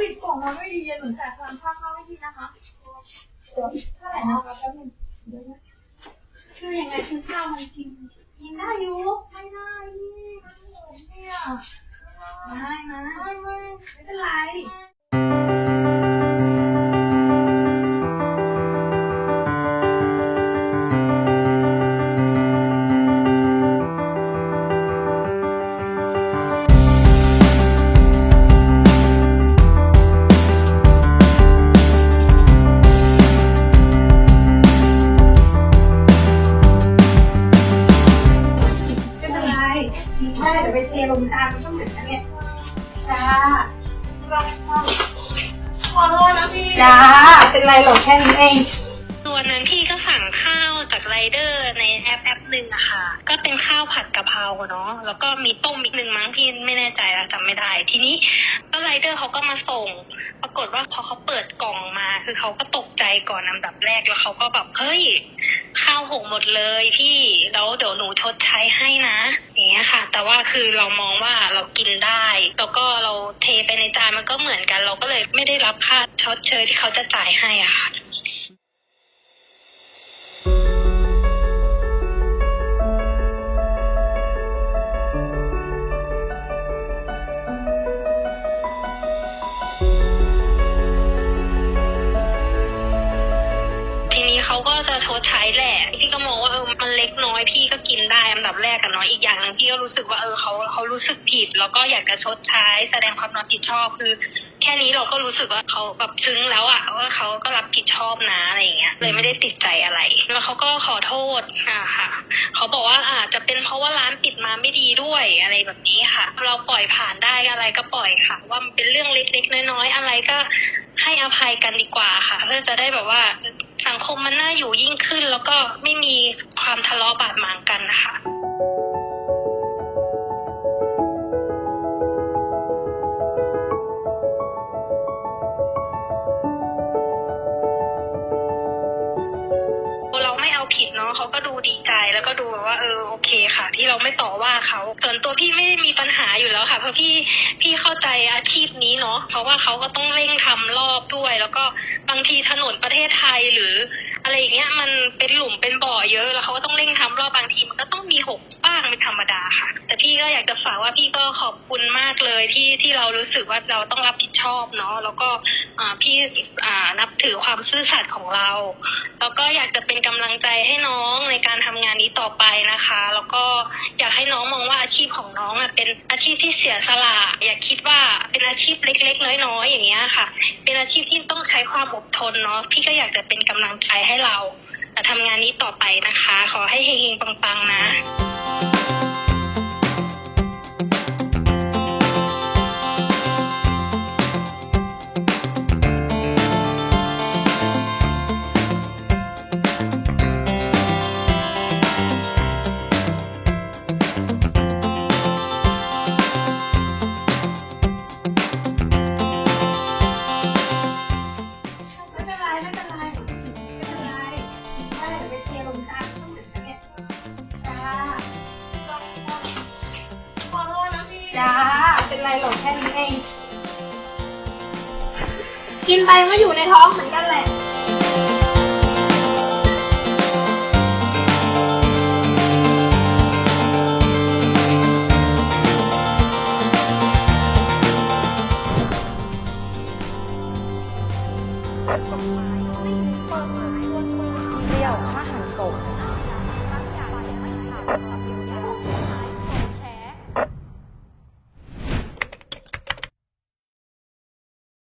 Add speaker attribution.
Speaker 1: ปิดกล่องมาไม่ดีเย่าหนุนจ่ายควาค่าข้าวให้พี่นะคะเดี๋ยวเท่าไหร่นะคะแป๊บนึงเดี๋ยวนะคือยังไงคือข้าวมันกินกินได้อยู่ไม่ได้นี่มันหมดเนี่ยไม่นะไม่ไม่ไม่เป็นไร ไม่เดี๋ยวไปเทลงจานมันก็เหมือนกันเนี่ยจ้าขอโทษนะพี่จ้าเป็นไรหรอกแค่นี้เอง
Speaker 2: ส่วนนั้นพี่ก็สั่งข้าวจากไรเดอร์ในแอปแอปหนึ่งอะค่ะ ก็เป็นข้าวผัดกะเพราเนาะ แล้วก็มีต้มอีกหนึ่งมั้งพี่ไม่แน่ใจแล้วจำไม่ได้ ทีนี้ก็ไรเดอร์เขาก็มาส่ง ปรากฏว่าพอเขาเปิดกล่องมา คือเขาก็ตกใจก่อนอันดับแรก แล้วเขาก็แบบเฮ้ยข้าวหกหมดเลยพี่ แล้วเดี๋ยวหนูชดใช้ให้นะอย่าง เงี้ยค่ะ แต่ว่าคือเรามองว่าเรากินได้ แล้วก็เราเทไปในจานมันก็เหมือนกัน เราก็เลยไม่ได้รับค่าชดเชยที่เขาจะจ่ายให้อะค่ะ อยพี่ก็กินได้อันดับแรกกันเนาะอีกอย่างหนึงพี่ก็รู้สึกว่าเออเขาเขารู้สึกผิด แล้วก็อยากจะชดใช้ แสดงความรับผิดชอบคือ แค่นี้เราก็รู้สึกว่าเขาแบบซึ้งแล้วอะว่าเขาก็รับผิดชอบนะอะไรอย่างเงี้ยเลยไม่ได้ติดใจอะไรแล้วเขาก็ขอโทษอะค่ะเขาบอกว่าอาจจะเป็นเพราะว่าร้านปิดมาไม่ดีด้วยอะไรแบบนี้ค่ะ เราปล่อยผ่านได้อะไรก็ปล่อยค่ะ ว่ามันเป็นเรื่องเล็กๆน้อยๆอะไรก็ให้อภัยกันดีกว่าค่ะ เพื่อจะได้แบบว่า สังคมมันน่าอยู่ยิ่งขึ้น แล้วก็ไม่มีความทะเลาะบาดหมางกันนะคะเราไม่เอาผิดเนาะเขาก็ดูดีใจแล้วก็ดูแบบว่าเออโอเคค่ะ ที่เราไม่ต่อว่าเขาส่วนตัวพี่ไม่ได้มีปัญหาอยู่แล้วค่ะ เพราะพี่พี่เข้าใจอาชีพนี้เนาะเพราะว่าเขาก็ต้องเร่งทำรอบด้วย แล้วก็ บางทีถนนประเทศไทยหรือ อะไรอย่างเงี้ยมันเป็นหลุมเป็นบ่อเยอะ แล้วเขาก็ต้องเร่งทำรอบบางทีมันก็ต้องมีหก ก็อยากจะฝากว่าพี่ก็ขอบคุณมากเลยที่ที่เรารู้สึกว่าเราต้องรับผิดชอบเนาะแล้วก็พี่อ่านับถือความซื่อสัตย์ของเราแล้วก็อยากจะเป็นกำลังใจให้น้องในการทำงานนี้ต่อไปนะคะ แล้วก็อยากให้น้องมองว่าอาชีพของน้องอะเป็นอาชีพที่เสียสละอย่าคิดว่าเป็นอาชีพเล็ก ๆ น้อยๆอย่างเงี้ยค่ะ เป็นอาชีพที่ต้องใช้ความอดทนเนาะพี่ก็อยากจะเป็นกำลังใจให้เราทำงานนี้ต่อไปนะคะ ขอให้เฮงๆปังๆนะ
Speaker 1: จ้า เป็นไรหรอกแค่นี้เอง กินไปก็อยู่ในท้องเหมือนกันแหละ
Speaker 3: เดี่ยวค่าหา